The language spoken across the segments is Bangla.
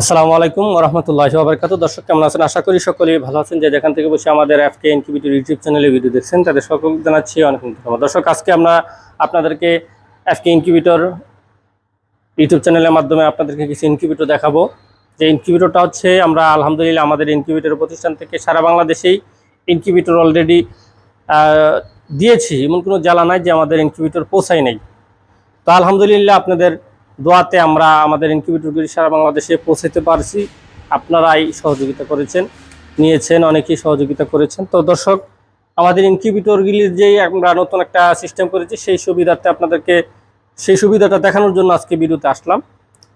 আসসালামু আলাইকুম রহমতুল্লাহ বাবরকাত দর্শক, কেমন আছেন? আশা করি সকলেই ভালো আছেন। যে যেখান থেকে বসে আমাদের এফকে ইনকিউবিটর ইউটিউব চ্যানেলে ভিডিও দেখছেন, তাদের সকল জানাচ্ছি অনেক ধন্যবাদ। দর্শক, আজকে আমরা আপনাদেরকে এফকে ইনকিউবিটর ইউটিউব চ্যানেলের মাধ্যমে আপনাদেরকে কিছু ইনকিউবিটর দেখাবো। যে ইনকিউবিটরটা হচ্ছে, আমরা আলহামদুলিল্লাহ আমাদের ইনকিউবিটর প্রতিষ্ঠান থেকে সারা বাংলাদেশেই ইনকিউবিটর অলরেডি দিয়েছি। এমন কোনো জ্বালা নাই যে আমাদের ইনকিউবিটর পৌঁছায় নেই। তো আলহামদুলিল্লাহ আপনাদের দোয়াতে আমরা আমাদের ইনকিউবেটরগুলি সারা বাংলাদেশে পৌঁছাতে পারছি। আপনারাই সহযোগিতা করেছেন, নিয়েছেন, অনেকেই সহযোগিতা করেছেন। তো দর্শক, আমাদের ইনকিউবেটরগুলির যেই আমরা নতুন একটা সিস্টেম করেছি, সেই সুবিধাতে আপনাদেরকে, সেই সুবিধাটা দেখানোর জন্য আজকে ভিডিওতে আসলাম।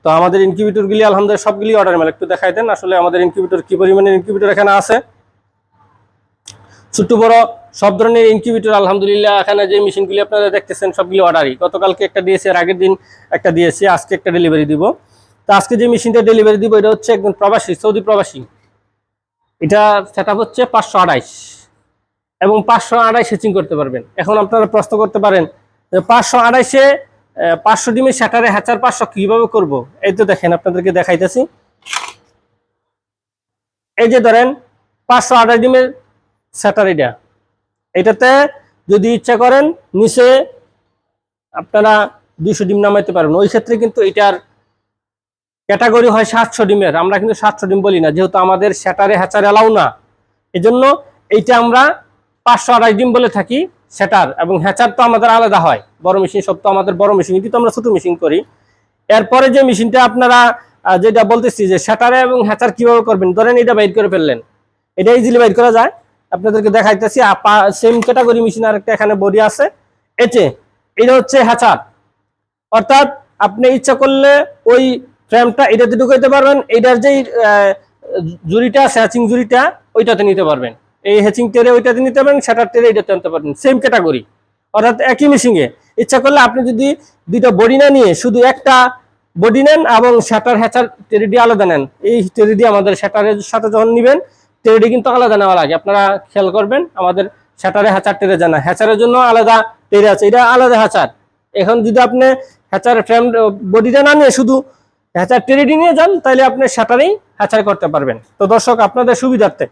তো আমাদের ইনকিউবেটরগুলি আলহামদুলিল্লাহ, সবগুলি অর্ডার মেল একটু দেখাই দেন আসলে আমাদের ইনকিউবেটর কী পরিমাণে ইনকিউবেটর এখানে আছে। ছোট্ট বড় সব ধরনের ইনকিউবেটর আলহামদুলিল্লাহ, এখানে যে মেশিনগুলি আপনারা দেখতেছেন, সবগুলি অর্ডারই গতকালকে একটা দিয়েছি আর আগের দিন একটা দিয়েছি, আজকে একটা ডেলিভারি দিব। তো আজকে যে মেশিনটা ডেলিভারি দিব, এটা হচ্ছে একদম প্রবাসী, সৌদি প্রবাসী। এটা সেট হচ্ছে পাঁচশো আড়াইশ। এবং পাঁচশো আড়াইশ সেচিং করতে পারবেন। এখন আপনারা প্রশ্ন করতে পারেন পাঁচশো আড়াইশে পাঁচশো ডিমের শাটারে হ্যাচার পাঁচশো কীভাবে করব? এই তো দেখেন, আপনাদেরকে দেখাইতেছি। এই যে ধরেন, পাঁচশো আড়াইশ ডিমের স্যাটারিটা এটাতে যদি ইচ্ছা করেন, নিচে আপনারা দুইশো ডিম নামাইতে পারেন ওই ক্ষেত্রে কিন্তু এটার ক্যাটাগরি হয় সাতশো ডিমের। আমরা কিন্তু সাতশো ডিম বলি না, যেহেতু আমাদের স্যাটারে হ্যাচার এলাও না। এজন্য এইটা আমরা পাঁচশো আড়াই ডিম বলে থাকি স্যাটার এবং হ্যাচার তো আমাদের আলাদা হয়। বড় মেশিন সব তো আমাদের বড় মেশিন এটি তো আমরা ছোটো মেশিন করি। এরপরে যে মেশিনটা আপনারা যেটা বলতেছি যে স্যাটারে এবং হ্যাচার কীভাবে করবেন, ধরেন এটা বাইর করে ফেললেন। এটা ইজিলি বাইর করা যায়। আপনাদেরকে দেখাইতেছি সেম ক্যাটাগরি মেশিন আর একটা এখানে বডি আছে। এতে এটা হচ্ছে হ্যাচার অর্থাৎ আপনি ইচ্ছা করলে ওই ফ্রেমটা এটাতে ঢুকাইতে পারবেন, এটার যেই জুড়িটা আছে হ্যাচিং জুড়িটা, ওইটাতে নিতে পারবেন। এই হ্যাচিং টেরে ওইটাতে নিতে পারবেন সেটার টেরে এটাতে আনতে পারবেন সেম ক্যাটাগরি অর্থাৎ একই মেশিনে ইচ্ছা করলে আপনি যদি দুইটা বডি না নিয়ে শুধু একটা বডি নেন এবং শাটার হ্যাচার টেরিডি আলাদা নেন, এই টেরিডি আমাদের শাটারের সাথে যখন নেবেন টেরিডি কিন্তু আলাদা নেওয়া লাগে। আপনারা খেয়াল করবেন, আমাদের শাটারে হ্যাচার টেরে জানা। হ্যাচারের জন্য আলাদা টেরে আছে। এটা আলাদা হ্যাচার এখন যদি আপনি হ্যাচার ফ্রেম বডিটা না নিয়ে শুধু হ্যাচার টেরিডি নিয়ে যান, তাহলে আপনি শাটারেই হ্যাচার করতে পারবেন। তো দর্শক, আপনাদের সুবিধার্থে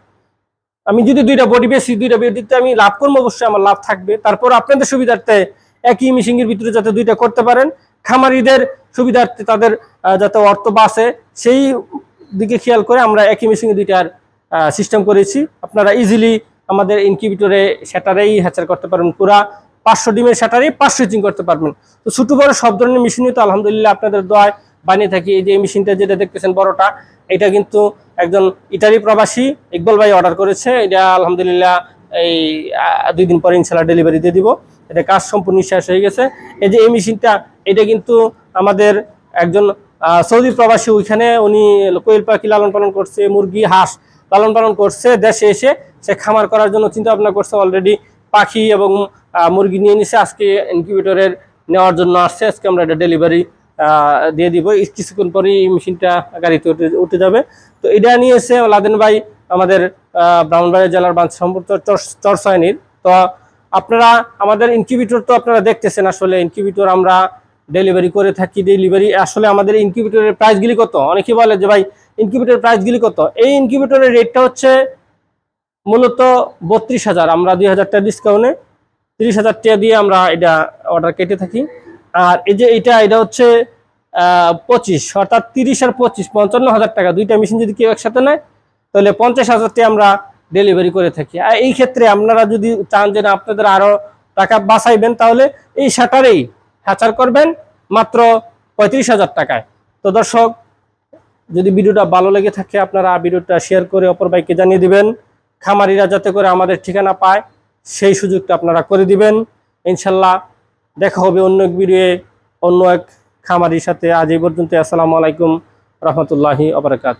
আমি যদি দুইটা বডি বেশি দুইটা বডিতে আমি লাভ করব, অবশ্যই আমার লাভ থাকবে। তারপর আপনাদের সুবিধার্থে একই মিশিংয়ের ভিতরে যাতে দুইটা করতে পারেন, খামারিদের সুবিধার্থে তাদের যাতে অর্থ বাঁচে, সেই দিকে খেয়াল করে আমরা একই মেশিনে দুইটার সিস্টেম করেছি। আপনারা ইজিলি আমাদের ইনকিউবেটরে সেটারেই হ্যাচার করতে পারবেন, পুরা পাঁচশো ডিমের সেটারেই পাঁচশো চিং করতে পারবেন। তো ছোটো বড় সব ধরনের মেশিনই তো আলহামদুলিল্লাহ আপনাদের দোয়ায় বানিয়ে থাকি। এই যে মেশিনটা যেটা দেখতেছেন বড়টা, এটা কিন্তু একজন ইটালি প্রবাসী ইকবাল ভাই অর্ডার করেছে। এটা আলহামদুলিল্লাহ এই দুই দিন পরে ইনশাল্লাহ ডেলিভারি দিয়ে দিব। এটা কাজ সম্পূর্ণ শেষ হয়ে গেছে। এই যে এই মেশিনটা এটা কিন্তু আমাদের একজন সৌদি প্রবাসী ওইখানে উনি কোয়েল পাখি লালন পালন করছে, মুরগি, হাঁস লালন পালন করছে, দেশে এসে সে খামার করার জন্য চিন্তা ভাবনা করছে অলরেডি পাখি এবং মুরগি নিয়ে নিছে। আজকে ইনকিউবেটরের নেওয়ার জন্য আসছে। আজকে আমরা এটা ডেলিভারি দিয়ে দিব। কিছুক্ষণ পরেই এই মেশিনটা গাড়িতে উঠে উঠে যাবে। তো এটা নিয়েছে লাদেন ভাই আমাদের ব্রাহ্মণবাড়িয়া জেলার বাঞ্ছ সম্পর্ক চরসায়নির তো আপনারা, আমাদের ইনকিউবেটর তো আপনারা দেখতেছেন আসলে। ইনকিউবেটর আমরা ডেলিভারি করে থাকি ডেলিভারি আসলে আমাদের ইনকিউবেটরের প্রাইসগুলি কত? অনেকে বলে যে ভাই ইনকিউবেটরের প্রাইসগুলি কত? এই ইনকিউবেটরের রেটটা হচ্ছে মূলত বত্রিশ হাজার। আমরা দুই হাজার টাকা ডিসকাউন্টে তিরিশ হাজার টাকা দিয়ে আমরা এটা অর্ডার কেটে থাকি। আর এই যে এটা এটা হচ্ছে পঁচিশ, অর্থাৎ তিরিশ আর পঁচিশ, পঞ্চান্ন হাজার টাকা। দুইটা মেশিন যদি কেউ একসাথে নেয়, তাহলে পঞ্চাশ হাজার টাকা আমরা ডেলিভারি করে থাকি। আর এই ক্ষেত্রে আপনারা যদি চান যে না, আপনাদের আরও টাকা বাঁচাইবেন, তাহলে এই শাটারেই হ্যাচার করবেন মাত্র পঁয়ত্রিশ হাজার টাকায়। তো দর্শক যদি ভিডিওটা ভালো লেগে থাকে, আপনারা ভিডিওটা শেয়ার করে অপর ভাইকে জানিয়ে দিবেন। খামারিরা যাতে করে আমাদের ঠিকানা পায়, সেই সুযোগটা আপনারা করে দিবেন। ইনশাল্লাহ দেখা হবে অন্য এক ভিডিওয়ে, অন্য এক খামারির সাথে। আজ এই পর্যন্ত আসসালামু আলাইকুম রহমতুল্লাহি আবরকাত